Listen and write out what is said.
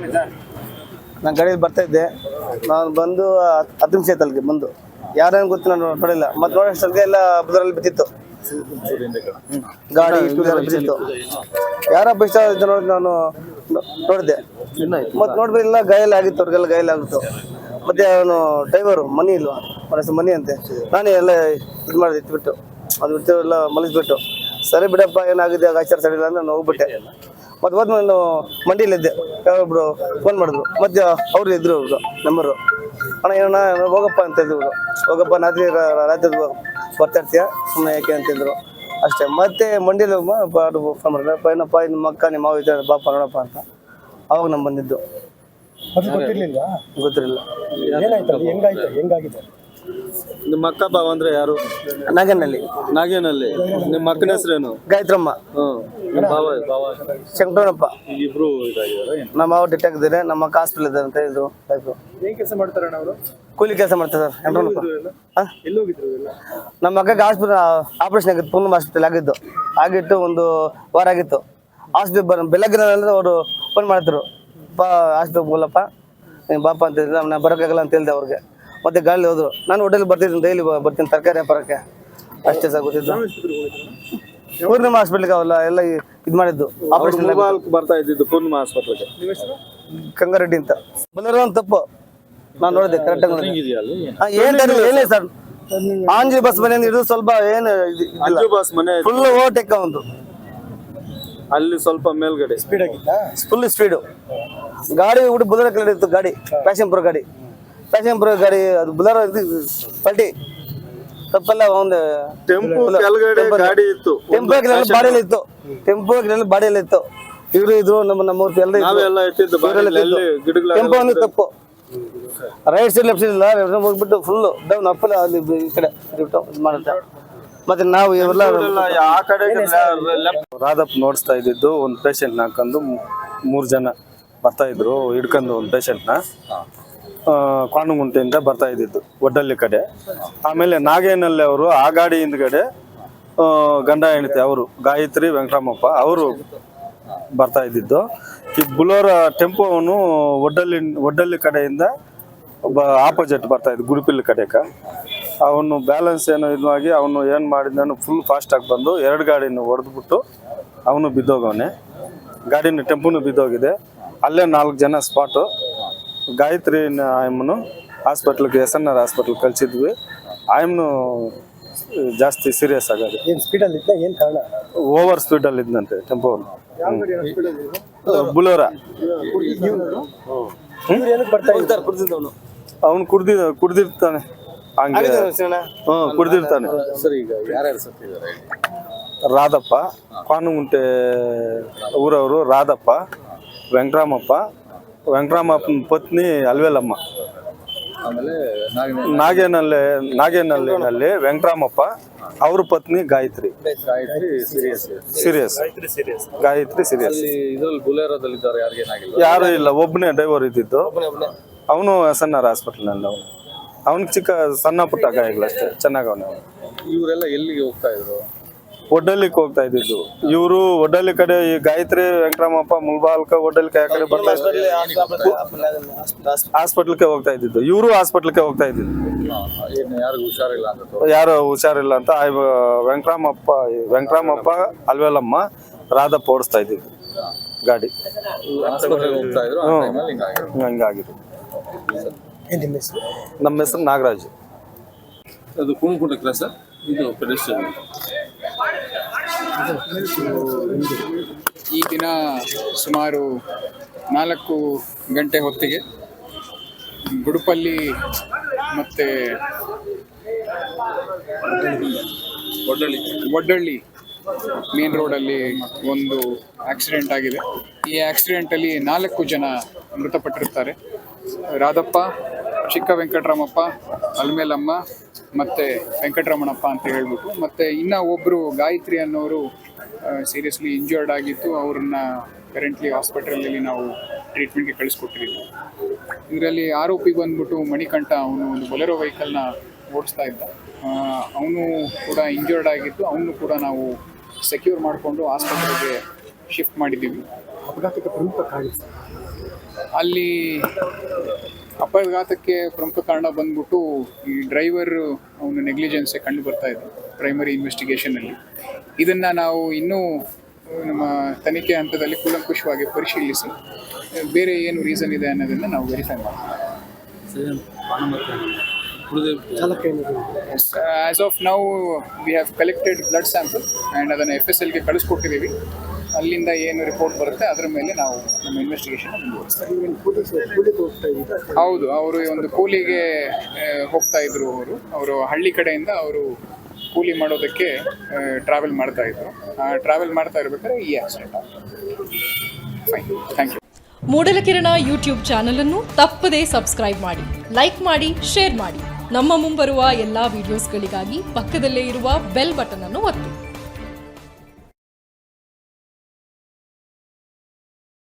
ನಾನು ಗಾಡಿಯಲ್ಲಿ ಬರ್ತಾ ಇದ್ದೆ. ನಾನು ಬಂದು ಹತ್- ಹತ್ತು ನಿಮಿಷ ಆಯ್ತು ಅಲ್ಲಿಗೆ ಬಂದು. ಯಾರೇನು ಗೊತ್ತು ನಾನು ನೋಡಿಲ್ಲ ಮತ್ತೆ ನೋಡೋಷ್ಟೊತ್ತಿಗೆ ಎಲ್ಲ ಬದರಲ್ಲಿ ಬಿದ್ದಿತ್ತು. ಗಾಡಿ ಬಿದ್ದಿತ್ತು. ಯಾರೋ ಆಯ್ತು ನೋಡಿ ನಾನು ನೋಡಿದೆ. ಮತ್ತೆ ನೋಡಿದ್ರೆ ಇಲ್ಲ ಗಾಯಲ್ಲಿ ಆಗಿತ್ತು ಅವ್ರಿಗೆಲ್ಲ ಗಾಯಲ್ಲಿ ಆಗಿತ್ತು. ಮತ್ತೆ ಅವನು ಡ್ರೈವರು ಮನಿ ಇಲ್ವಾ? ಹೆಸರು ಮನಿ ಅಂತೆ. ನಾನೇ ಎಲ್ಲ ಇದು ಮಾಡಿದೆ ಇಟ್ಬಿಟ್ಟು ಅದು ಬಿಟ್ಟು ಎಲ್ಲ ಮಲಗಿಸ್ಬಿಟ್ಟು ಸರಿ ಬಿಡಪ್ಪ ಏನಾಗಿದೆ ಆಚಾರ ಸರಿಯಿಲ್ಲ ಅಂದ್ರೆ ನಾನು ಹೋಗ್ಬಿಟ್ಟೆ. ಮತ್ತೆ ಹೋದ್ಮೇಲೆ ನಾನು ಮಂಡಿಯಲ್ಲಿದ್ದೆ ಯಾರೊಬ್ರು ಫೋನ್ ಮಾಡಿದ್ರು. ಮತ್ತೆ ಅವ್ರು ಇದ್ರು ಅವರು ನಂಬರು ಅಣ್ಣ ಏನಣ್ಣ ಹೋಗಪ್ಪ ಅಂತ ಇದ್ರು ಹೋಗಪ್ಪ ರಾತ್ರಿ ರಾತ್ರಿ ಬರ್ತಾ ಇರ್ತೀಯ ಸುಮ್ಮನೆ ಯಾಕೆ? ಅಂತಿದ್ರು ಅಷ್ಟೇ. ಮತ್ತೆ ಮಂಡ್ಯದ ಫೋನ್ ಮಾಡಿದ್ರೆ "ಅಪ್ಪ, ಏನಪ್ಪ ನಿಮ್ಮ ಅಕ್ಕ ನಿಮ್ಮ ಮಾವ ಇದ್ದಾರೆ ಬಾಪ ನೋಡಪ್ಪ ಅಂತ. ಅವಾಗ ನಮ್ಮ ಬಂದಿದ್ದು. ಗೊತ್ತಿರಲಿಲ್ಲ. ಗೊತ್ತಿರ್ಲಿಲ್ಲ ಹೆಂಗಾಯ್ತು? ಹೆಂಗಾಗಿದೆ? ನಿಮ್ಮ ಅಕ್ಕ ಬಾವ ಅಂದ್ರೆ ಯಾರು? ನಾಗೇನಲ್ಲಿ ನಾಗೇನಲ್ಲಿ ನಿಮ್ಮ ಅಕ್ಕನ ಹೆಸರೇನು? ಗಾಯತ್ರಮ್ಮ ಹ್ಮ್. ನಿಮ್ಮ ಬಾವ ಬಾವ ಶಂಕರಪ್ಪ ಇಬ್ರು ಇದಾಗಿದ್ದಾರೆ. ನಮ್ಮ ಮಾವ ಡಿಟ್ ಆಗಿದ್ದಾರೆ ನಮ್ಮ ಅಕ್ಕ ಹಾಸ್ಪಿಟಲ್ ಇದ್ದಾರೆ ಅಂತ ಇದ್ರು ಏನ್ ಕೆಲಸ ಮಾಡ್ತಾರಣ್ಣ ಅವರು? ಕೂಲಿ ಕೆಲಸ ಮಾಡ್ತಾರೆ ಸರ್. ಶಂಕರನಪ್ಪ ಹಾಂ ಎಲ್ಲಿ ಹೋಗಿದ್ರು ಎಲ್ಲ ನಮ್ಮ ಅಕ್ಕ ಹಾಸ್ಪಿಟಲ್ ಆಪರೇಷನ್ ಆಗಿತ್ತು. ಪೂರ್ಣ ಹಾಸ್ಪಿಟಲ್ ಆಗಿದ್ದು ಆಗಿತ್ತು ಒಂದು ವಾರ ಆಗಿತ್ತು. ಹಾಸ್ಪಿಟಲ್ ಬರ ಬೆಳಗ್ಗೆ ಅವರು ಫೋನ್ ಮಾಡ್ತಿದ್ರು. ಬಾ ಹಾಸ್ಪಿಟಲ್ ಮೂಲಪ್ಪ ನೀನು ಬಾಪ ಅಂತ ಹೇಳಿದ್ರೆ. ನಾನು ಬರೋಕ್ಕಾಗಲ್ಲ ಅಂತ ಹೇಳಿದೆ ಅವ್ರಿಗೆ. ಮತ್ತೆ ಗಾಳಿ ಹೋದ್ರು. ನಾನು ಹೋಟೆಲ್ ಬರ್ತಿದ್ದೀನಿ ಡೈಲಿ ಬರ್ತೀನಿ ತರಕಾರಿ ವ್ಯಾಪಾರಕ್ಕೆ. ಅಷ್ಟೇ ಸರ್ ಗೊತ್ತಿದ್ದು ಪೂರ್ಣಿಮಾ ಹಾಸ್ಪಿಟ್ಲಿಗೆ ಅವೆಲ್ಲ ಎಲ್ಲ ಇದು ಮಾಡಿದ್ದು. ಆಪರೇಷನ್ ಬರ್ತಾ ಇದ್ದಿದ್ದು ಪೂರ್ಣಿಮಾ ಆಸ್ಪತ್ರೆಗೆ ಕಂಗಾರೆಡ್ಡಿ ಅಂತ. ಬಂದಿರೋ ಒಂದು ತಪ್ಪು. ನಾನು ನೋಡಿದೆ ಕರೆಕ್ಟಾಗಿ ಏನು ಏನಿಲ್ಲ ಸರ್. ಆಂಜಿ ಬಸ್ ಮನೆ ಇದು ಸ್ವಲ್ಪ ಏನು ಬಸ್ ಮನೆ. ಫುಲ್ ಓವರ್ಟೇಕ್ ಒಂದು. ಅಲ್ಲಿ ಸ್ವಲ್ಪ ಮೇಲ್ಗಡೆ. ಸ್ಪೀಡ್ ಆಗಿತ್ತಾ? ಫುಲ್ ಸ್ಪೀಡು ಗಾಡಿ ಹುಡುಗ ಬುಲರ ಕಲರ್ ಇತ್ತು ಗಾಡಿ. ಪ್ಯಾಶನ್ ಪ್ರೋ ಗಾಡಿ. ಪ್ಯಾಷನ್ ಪ್ರೋ ಗಾಡಿ ಅದು ಬುಲರ್ ಇದು ಪಲ್ಟಿ. ತಪ್ಪಲ್ಲ ಒಂದು ಟೆಂಪು ಕೆಳಗಡೆ ಗಾಡಿ ಇತ್ತು. ಟೆಂಪೋ ಬಾಡಿಯಲ್ಲಿ ಇತ್ತು. ಟೆಂಪೋ ಬಾಡಿಯಲ್ಲಿ ಇತ್ತು. ಇವರು ಇದ್ರು ನಮ್ಮ ನಮ್ಮ ಎಲ್ಲ ನಾವೆಲ್ಲ ಇಟ್ಟಿದ್ದು ಬಾಗಿಲಲ್ಲಿ ಅಲ್ಲಿ ಟೆಂಪೋ ಒಂದು ತಪ್ಪು. ರೈಟ್ ಸೈಡ್ ಲೆಫ್ಟ್ ಸೈಡ್ ಇಲ್ಲ. ಹೋಗ್ಬಿಟ್ಟು ಫುಲ್ ಡೌನ್ ಅಪ್ಪಲ್ಲ ಅಲ್ಲಿ ಈ ಕಡೆ ಇದು ಮಾಡುತ್ತೆ. ಮತ್ತೆ ನಾವು ಇವೆಲ್ಲ ಆ ಕಡೆ ರಾಧಪ್ ನೋಡಿಸ್ತಾ ಇದ್ದಿದ್ದು ಒಂದು ಪೇಷಂಟ್ ನಾಕಂದು ಮೂರು ಜನ ಬರ್ತಾ ಇದ್ರು ಹಿಡ್ಕೊಂಡು ಒಂದು ಪೇಷಂಟ್ನ ಕಾಣುಗುಂಟೆಯಿಂದ ಬರ್ತಾ ಇದ್ದಿದ್ದು ಒಡ್ಡಲ್ಲಿ ಕಡೆ. ಆಮೇಲೆ ನಾಗೇನಲ್ಲಿ ಅವರು ಆ ಗಾಡಿ ಹಿಂದ್ಗಡೆ ಗಂಡ ಹೆಂಡತಿ, ಅವರು, ಗಾಯತ್ರಿ ವೆಂಕಟರಾಮಪ್ಪ ಅವರು ಬರ್ತಾ ಇದ್ದಿದ್ದು. ಈ ಬುಲೋರ ಟೆಂಪೋವನು ಒಡ್ಡಲ್ಲಿ ಒಡ್ಡಲ್ಲಿ ಕಡೆಯಿಂದ ಒಬ್ಬ ಆಪೋಸಿಟ್ ಬರ್ತಾ ಇದ್ದು ಗುರುಪಿಲ್ ಕಡೆಕ. ಅವನು ಬ್ಯಾಲೆನ್ಸ್ ಏನೋ ಇದು ಆಗಿ ಅವನು ಏನು ಮಾಡಿದ್ದಾನು ಫುಲ್ ಫಾಸ್ಟಾಗಿ ಬಂದು ಎರಡು ಗಾಡಿನ ಹೊಡೆದ್ಬಿಟ್ಟು ಅವನು ಬಿದ್ದೋಗವನೆ. ಗಾಡಿನ ಟೆಂಪೋನು ಬಿದ್ದೋಗಿದೆ. ಅಲ್ಲೇ ನಾಲ್ಕು ಜನ ಸ್ಪಾಟು ಗಾಯತ್ರಿ ಆಯಮ್ಮನು ಹಾಸ್ಪಿಟ್ಲಿಗೆ ಎಸ್ ಎನ್ ಆರ್ ಹಾಸ್ಪಿಟ್ಲ್ ಕಳಿಸಿದ್ವಿ. ಆಯಮ್ಮನು ಜಾಸ್ತಿ ಸೀರಿಯಸ್ ಆಗೋದು ಏನ್ ಸ್ಪೀಡಲ್ಲಿ ಏನ್ ಕಾರಣ? ಓವರ್ ಸ್ಪೀಡಲ್ಲಿ ಇದ್ದಂತೆ ಟೆಂಪೋ ಯಾವ ಬುಲೋರಾ. ಅವನು? ಕುಡ್ದಿ ಕುಡ್ದಿರ್ತಾನೆ. ಹಂಗೆ ಹ್ಞೂ ಕುಡ್ದಿರ್ತಾನೆ. ಸರಿ ಈಗ ಯಾರ್ಯಾರು ಸತ್ತಿದ್ದಾರೆ ರಾಧಪ್ಪ ಕಾನುಗುಂಟೆ ಊರವರು ರಾಧಪ್ಪ ವೆಂಕಟರಾಮಪ್ಪ ವೆಂಕಟರಾಮಪ್ಪನ ಪತ್ನಿ ಅಲ್ವೇಲಮ್ಮ. ಆಮೇಲೆ ನಾಗೇನಲ್ಲಿ ನಾಗೇನಲ್ಲಿನಲ್ಲಿ ವೆಂಕಟರಾಮಪ್ಪ ಅವ್ರ ಪತ್ನಿ Gayatri. Gayatri serious. Serious. Gayatri serious. ಅಲ್ಲಿ ಇದ್ರಲ್ಲಿ ಬುಲೆರೋದಲ್ಲಿ ಇದ್ದಾರೆ ಯಾರಿಗೇನಾಗಿಲ್ಲ ಯಾರು ಇಲ್ಲ ಒಬ್ಬನೇ ಡ್ರೈವರ್ ಇದ್ದಿದ್ದು. ಅವನು ಎಸ್ ಎನ್ ಆರ್ ಹಾಸ್ಪಿಟಲ್ನಲ್ಲಿ ಅವನು. ಅವನಿಗೆ ಚಿಕ್ಕ ಸಣ್ಣ ಪುಟ್ಟ ಗಾಯಗಳಷ್ಟೇ ಚೆನ್ನಾಗಿ ಅವನು. ಇವರೆಲ್ಲ ಎಲ್ಲಿಗೆ ಹೋಗ್ತಾ ಇದ್ರು? ಒಡ್ಡಲ್ಲಿಗೆ ಹೋಗ್ತಾ ಇದ್ದಿದ್ದು. ಇವರು ಒಡ್ಡಲಿ ಕಡೆ ಈ ಗಾಯತ್ರಿ ವೆಂಕಟರಾಮಪ್ಪ ಮುಲ್ಬಾಲ್ಕ ಒಡ್ಡಲ್ಲಿ ಆ ಕಡೆ ಬರ್ತಾ ಇದ್ರು. ಹಾಸ್ಪಿಟ್ಲ್ಗೆ ಹೋಗ್ತಾ ಇದ್ದಿದ್ದು. ಇವರು ಹಾಸ್ಪಿಟ್ಲ್ಗೆ ಹೋಗ್ತಾ ಇದ್ದಿದ್ದು. ಯಾರು ಹುಷಾರಿಲ್ಲ ಅಂತ ವೆಂಕಟರಾಮಪ್ಪ ವೆಂಕಟರಾಮಪ್ಪ ಅಲ್ವೇಲಮ್ಮ ರಾಧಪ್ಪ ಓಡಿಸ್ತಾ ಇದ್ದಿದ್ದು. ಗಾಡಿ. ಆಸ್ಪತ್ರೆಗೆ ಹೋಗ್ತಾ ಇದ್ರು ಆ ಟೈಮಲ್ಲಿ ಹಿಂಗಾಗಿರೋದು ಹಂಗಾಗಿದ್ದು ಏನ್ ನಿಮ್ಮ ಹೆಸರು? ನಾಗರಾಜ್. ಅದು ಕುಣಕುಂಟ ಸರ್ ಇದು ಪೆಡೆಸ್ಟ್ರಿಯನ್ ಈ ದಿನ ಸುಮಾರು ನಾಲ್ಕು ಗಂಟೆ ಹೊತ್ತಿಗೆ ಗುಡುಪಲ್ಲಿ ಮತ್ತು ಒಡ್ಡಳ್ಳಿ. ಒಡ್ಡಳ್ಳಿ ಮೇನ್ ರೋಡಲ್ಲಿ ಒಂದು ಆಕ್ಸಿಡೆಂಟ್ ಆಗಿದೆ. ಈ ಆಕ್ಸಿಡೆಂಟಲ್ಲಿ ನಾಲ್ಕು ಜನ ಮೃತಪಟ್ಟಿರ್ತಾರೆ ರಾಧಪ್ಪ ಚಿಕ್ಕ ವೆಂಕಟರಾಮಪ್ಪ ಅಲ್ಮೇಲಮ್ಮ ಮತ್ತು ವೆಂಕಟರಮಣಪ್ಪ ಅಂತ ಹೇಳ್ಬಿಟ್ಟು ಮತ್ತು ಇನ್ನು ಒಬ್ಬರು ಗಾಯತ್ರಿ ಅನ್ನೋರು ಸೀರಿಯಸ್ಲಿ ಇಂಜರ್ಡ್ ಆಗಿತ್ತು ಅವ್ರನ್ನ ಕರೆಂಟ್ಲಿ ಹಾಸ್ಪಿಟಲಲ್ಲಿ ನಾವು ಟ್ರೀಟ್ಮೆಂಟ್ಗೆ ಕಳಿಸ್ಕೊಟ್ಟಿದ್ದೀವಿ. ಇದರಲ್ಲಿ ಆರೋಪಿ ಬಂದ್ಬಿಟ್ಟು ಮಣಿಕಂಠ ಅವನು ಒಂದು ಬೊಲೆರೋ ವೆಹಿಕಲ್ನ ಓಡಿಸ್ತಾ ಇದ್ದ. ಅವನು ಕೂಡ ಇಂಜರ್ಡ್ ಆಗಿತ್ತು ಅವನು ಕೂಡ ನಾವು ಸೆಕ್ಯೂರ್ ಮಾಡಿಕೊಂಡು ಆಸ್ಪತ್ರೆಗೆ ಶಿಫ್ಟ್ ಮಾಡಿದ್ದೀವಿ. ಅಪಘಾತಕ್ಕೆ ಪ್ರಮುಖ ಕಾರಣ? ಅಲ್ಲಿ ಅಪಘಾತಕ್ಕೆ ಪ್ರಮುಖ ಕಾರಣ ಬಂದ್ಬಿಟ್ಟು ಈ ಡ್ರೈವರ್ ಅವನ ನೆಗ್ಲಿಜೆನ್ಸೆ ಕಂಡು ಬರ್ತಾ ಇದೆ ಪ್ರೈಮರಿ ಇನ್ವೆಸ್ಟಿಗೇಷನಲ್ಲಿ ಇದನ್ನ ನಾವು ಇನ್ನೂ ನಮ್ಮ ತನಿಖೆ ಹಂತದಲ್ಲಿ ಕೂಲಂಕುಷವಾಗಿ ಪರಿಶೀಲಿಸಿ ಬೇರೆ ಏನು ರೀಸನ್ ಇದೆ ಅನ್ನೋದನ್ನ ನಾವು ವೆರಿಫೈ ಮಾಡ್ತೀವಿ. As of now we have collected blood sample and ಅದನ್ನು ಎಫ್ ಎಸ್ ಎಲ್ಗೆ ಕಳಿಸ್ಕೊಟ್ಟಿದ್ದೀವಿ. ಅಲ್ಲಿಂದ ಏನು ರಿಪೋರ್ಟ್ ಬರುತ್ತೆ ಅದರ ಮೇಲೆ ನಾವು ನಮ್ಮ ಇನ್ವೆಸ್ಟಿಗೇಷನ್ ಮುಂದುವರಿಸ್ತೀವಿ. ಹೌದು ಅವರು ಒಂದು ಕೂಲಿಗೆ ಹೋಗ್ತಾ ಇದ್ರು ಅವರು. ಅವರು ಹಳ್ಳಿ ಕಡೆಯಿಂದ ಅವರು ಕೂಲಿ ಮಾಡೋದಕ್ಕೆ ಟ್ರಾವೆಲ್ ಮಾಡ್ತಾ ಇದ್ರು. ಟ್ರಾವೆಲ್ ಮಾಡ್ತಾ ಇರ್ಬೇಕಾದ್ರೆ ಈ accident fine thank you Moodalakirana YouTube channel ಅನ್ನು ತಪ್ಪದೇ ಸಬ್ಸ್ಕ್ರೈಬ್ ಮಾಡಿ ಲೈಕ್ ಮಾಡಿ ಶೇರ್ ಮಾಡಿ. ನಮ್ಮ ಮುಂಬರುವ ಎಲ್ಲಾ ವಿಡಿಯೋಸ್ಗಳಿಗಾಗಿ ಪಕ್ಕದಲ್ಲೇ ಇರುವ ಬೆಲ್ ಬಟನ್ ಅನ್ನು ಒತ್ತಿ.